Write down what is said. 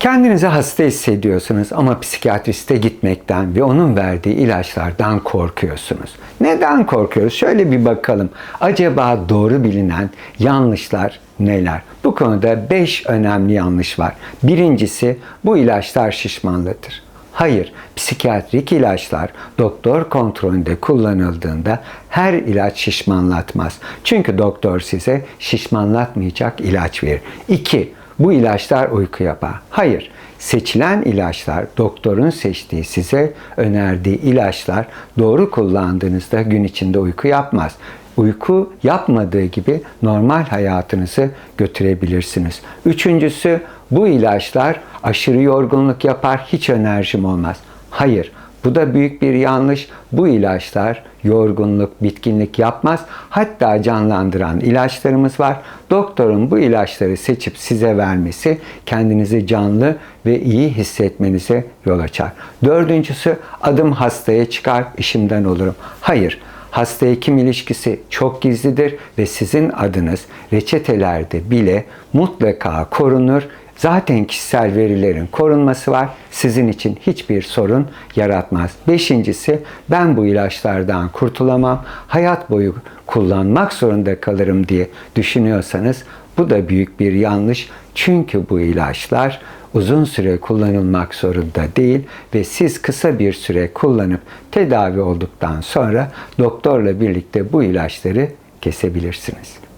Kendinizi hasta hissediyorsunuz ama psikiyatriste gitmekten ve onun verdiği ilaçlardan korkuyorsunuz. Neden korkuyoruz? Şöyle bir bakalım. Acaba doğru bilinen yanlışlar neler? Bu konuda 5 önemli yanlış var. Birincisi bu ilaçlar şişmanlatır. Hayır, psikiyatrik ilaçlar doktor kontrolünde kullanıldığında her ilaç şişmanlatmaz. Çünkü doktor size şişmanlatmayacak ilaç verir. 2. Bu ilaçlar uyku yapar. Hayır, seçilen ilaçlar doktorun seçtiği size önerdiği ilaçlar doğru kullandığınızda gün içinde uyku yapmaz uyku yapmadığı gibi normal hayatınızı götürebilirsiniz. Üçüncüsü bu ilaçlar aşırı yorgunluk yapar, hiç enerjim olmaz. Hayır, bu da büyük bir yanlış. Bu ilaçlar yorgunluk, bitkinlik yapmaz. Hatta canlandıran ilaçlarımız var. Doktorun bu ilaçları seçip size vermesi kendinizi canlı ve iyi hissetmenize yol açar. Dördüncüsü adım hastaya çıkar, işimden olurum. Hayır, hasta hekim ilişkisi çok gizlidir ve sizin adınız reçetelerde bile mutlaka korunur. Zaten kişisel verilerin korunması var. Sizin için hiçbir sorun yaratmaz. Beşincisi ben bu ilaçlardan kurtulamam. Hayat boyu kullanmak zorunda kalırım diye düşünüyorsanız bu da büyük bir yanlış. Çünkü bu ilaçlar uzun süre kullanılmak zorunda değil ve siz kısa bir süre kullanıp tedavi olduktan sonra doktorla birlikte bu ilaçları kesebilirsiniz.